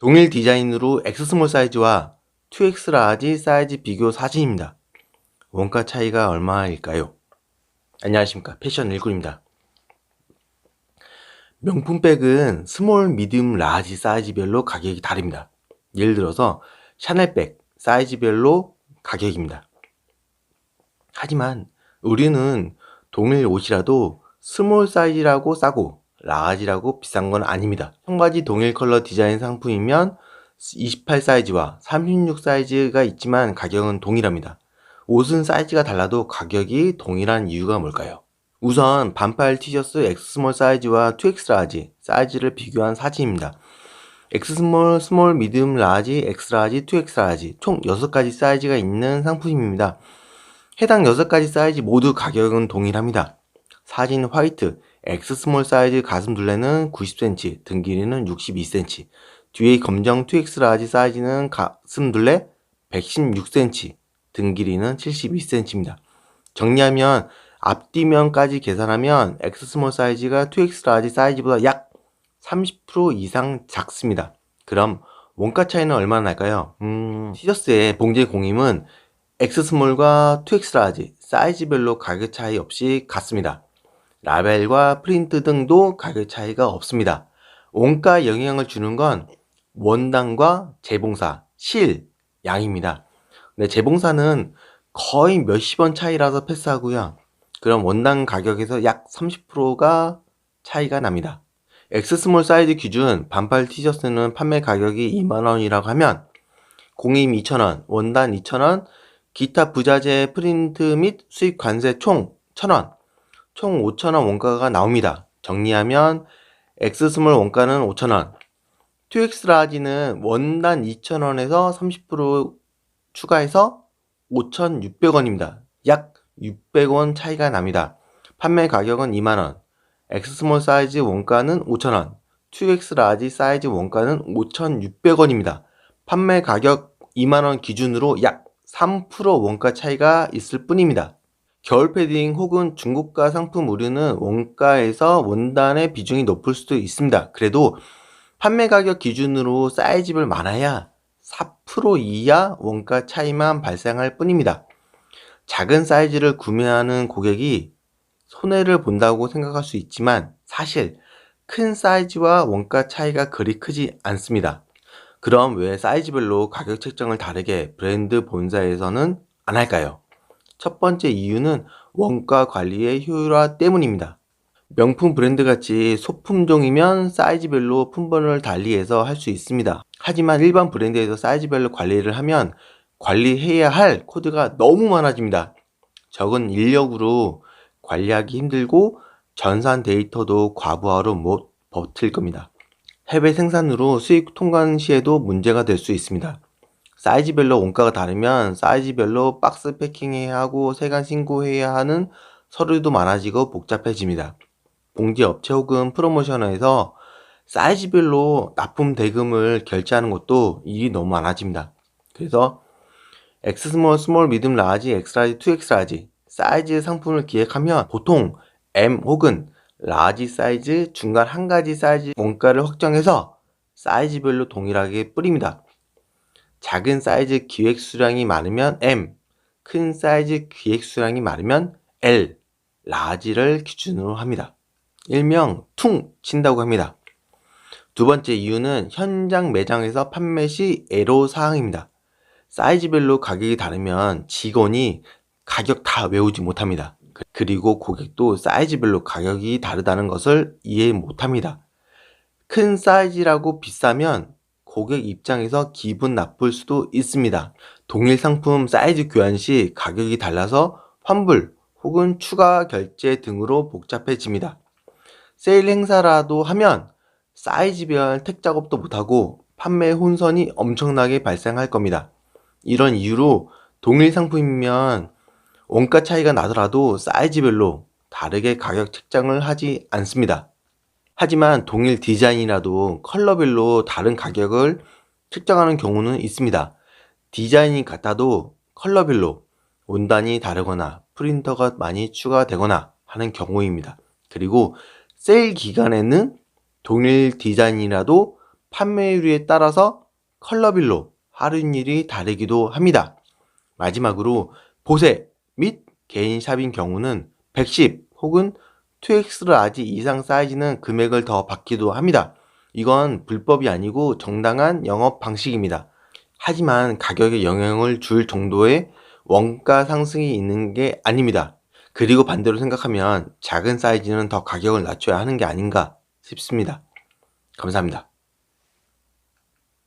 동일 디자인으로 X 스몰 사이즈와 2X 라지 사이즈 비교 사진입니다. 원가 차이가 얼마일까요? 안녕하십니까 패션 일군입니다. 명품 백은 스몰, 미디움, 라지 사이즈별로 가격이 다릅니다. 예를 들어서 샤넬백 사이즈별로 가격입니다. 하지만 우리는 동일 옷이라도 스몰 사이즈라고 싸고 라지라고 비싼 건 아닙니다. 청바지 동일 컬러 디자인 상품이면 28 사이즈와 36 사이즈가 있지만 가격은 동일합니다. 옷은 사이즈가 달라도 가격이 동일한 이유가 뭘까요? 우선 반팔 티셔츠 X 스몰 사이즈와 2X 라지 사이즈를 비교한 사진입니다. X 스몰, 미디움, 라지, X 라지, 2X 라지 총 6가지 사이즈가 있는 상품입니다. 해당 6가지 사이즈 모두 가격은 동일합니다. 사진 화이트, X 스몰 사이즈 가슴 둘레는 90cm, 등 길이는 62cm, 뒤에 검정 2X 라지 사이즈는 가슴 둘레 116cm, 등 길이는 72cm입니다. 정리하면 앞뒤면까지 계산하면 X 스몰 사이즈가 2X 라지 사이즈보다 약 30% 이상 작습니다. 그럼 원가 차이는 얼마나 날까요? 음, 티셔츠의 봉제 공임은 X 스몰과 2X 라지 사이즈별로 가격 차이 없이 같습니다. 라벨과 프린트 등도 가격 차이가 없습니다. 원가 영향을 주는 건 원단과 재봉사, 실, 양입니다. 네, 재봉사는 거의 몇십 원 차이라서 패스하고요. 그럼 원단 가격에서 약 30%가 차이가 납니다. X 스몰 사이즈 기준 반팔 티셔츠는 판매 가격이 2만원이라고 하면 공임 2,000원, 원단 2,000원, 기타 부자재 프린트 및 수입 관세 총 1,000원, 총 5,000원 원가가 나옵니다. 정리하면 X 스몰 원가는 5,000원, 2X 라지는 원단 2,000원에서 30% 추가해서 5,600원입니다. 약 600원 차이가 납니다. 판매 가격은 2만원, X 스몰 사이즈 원가는 5,000원, 2X 라지 사이즈 원가는 5,600원입니다. 판매 가격 2만원 기준으로 약 3% 원가 차이가 있을 뿐입니다. 겨울 패딩 혹은 중고가 상품 의류는 원가에서 원단의 비중이 높을 수도 있습니다. 그래도 판매 가격 기준으로 사이즈별 많아야 4% 이하 원가 차이만 발생할 뿐입니다. 작은 사이즈를 구매하는 고객이 손해를 본다고 생각할 수 있지만 사실 큰 사이즈와 원가 차이가 그리 크지 않습니다. 그럼 왜 사이즈별로 가격 책정을 다르게 브랜드 본사에서는 안 할까요? 첫 번째 이유는 원가 관리의 효율화 때문입니다. 명품 브랜드 같이 소품종이면 사이즈별로 품번을 달리해서 할 수 있습니다. 하지만 일반 브랜드에서 사이즈별로 관리를 하면 관리해야 할 코드가 너무 많아집니다. 적은 인력으로 관리하기 힘들고 전산 데이터도 과부하로 못 버틸 겁니다. 해외 생산으로 수익 통관 시에도 문제가 될 수 있습니다. 사이즈별로 원가가 다르면 사이즈별로 박스 패킹해야 하고 세관 신고해야 하는 서류도 많아지고 복잡해집니다. 봉지 업체 혹은 프로모션에서 사이즈별로 납품 대금을 결제하는 것도 일이 너무 많아집니다. 그래서 X 스몰, 스몰, 미듬, 라지, X 라지, 2X 라지 사이즈 상품을 기획하면 보통 M 혹은 라지 사이즈, 중간 한 가지 사이즈 원가를 확정해서 사이즈별로 동일하게 뿌립니다. 작은 사이즈 기획 수량이 많으면 M, 큰 사이즈 기획 수량이 많으면 L, 라지를 기준으로 합니다. 일명 퉁 친다고 합니다. 두 번째 이유는 현장 매장에서 판매 시 애로 사항입니다. 사이즈별로 가격이 다르면 직원이 가격 다 외우지 못합니다. 그리고 고객도 사이즈별로 가격이 다르다는 것을 이해 못합니다. 큰 사이즈라고 비싸면 고객 입장에서 기분 나쁠 수도 있습니다. 동일 상품 사이즈 교환 시 가격이 달라서 환불 혹은 추가 결제 등으로 복잡해집니다. 세일 행사라도 하면 사이즈별 택 작업도 못하고 판매 혼선이 엄청나게 발생할 겁니다. 이런 이유로 동일 상품이면 원가 차이가 나더라도 사이즈별로 다르게 가격 책정을 하지 않습니다. 하지만 동일 디자인이라도 컬러별로 다른 가격을 책정하는 경우는 있습니다. 디자인이 같아도 컬러별로 원단이 다르거나 프린터가 많이 추가되거나 하는 경우입니다. 그리고 세일 기간에는 동일 디자인이라도 판매율에 따라서 컬러별로 할인율이 다르기도 합니다. 마지막으로 보세 및 개인 샵인 경우는 110 혹은 2X 라지 이상 사이즈는 금액을 더 받기도 합니다. 이건 불법이 아니고 정당한 영업 방식입니다. 하지만 가격에 영향을 줄 정도의 원가 상승이 있는 게 아닙니다. 그리고 반대로 생각하면 작은 사이즈는 더 가격을 낮춰야 하는 게 아닌가 싶습니다. 감사합니다.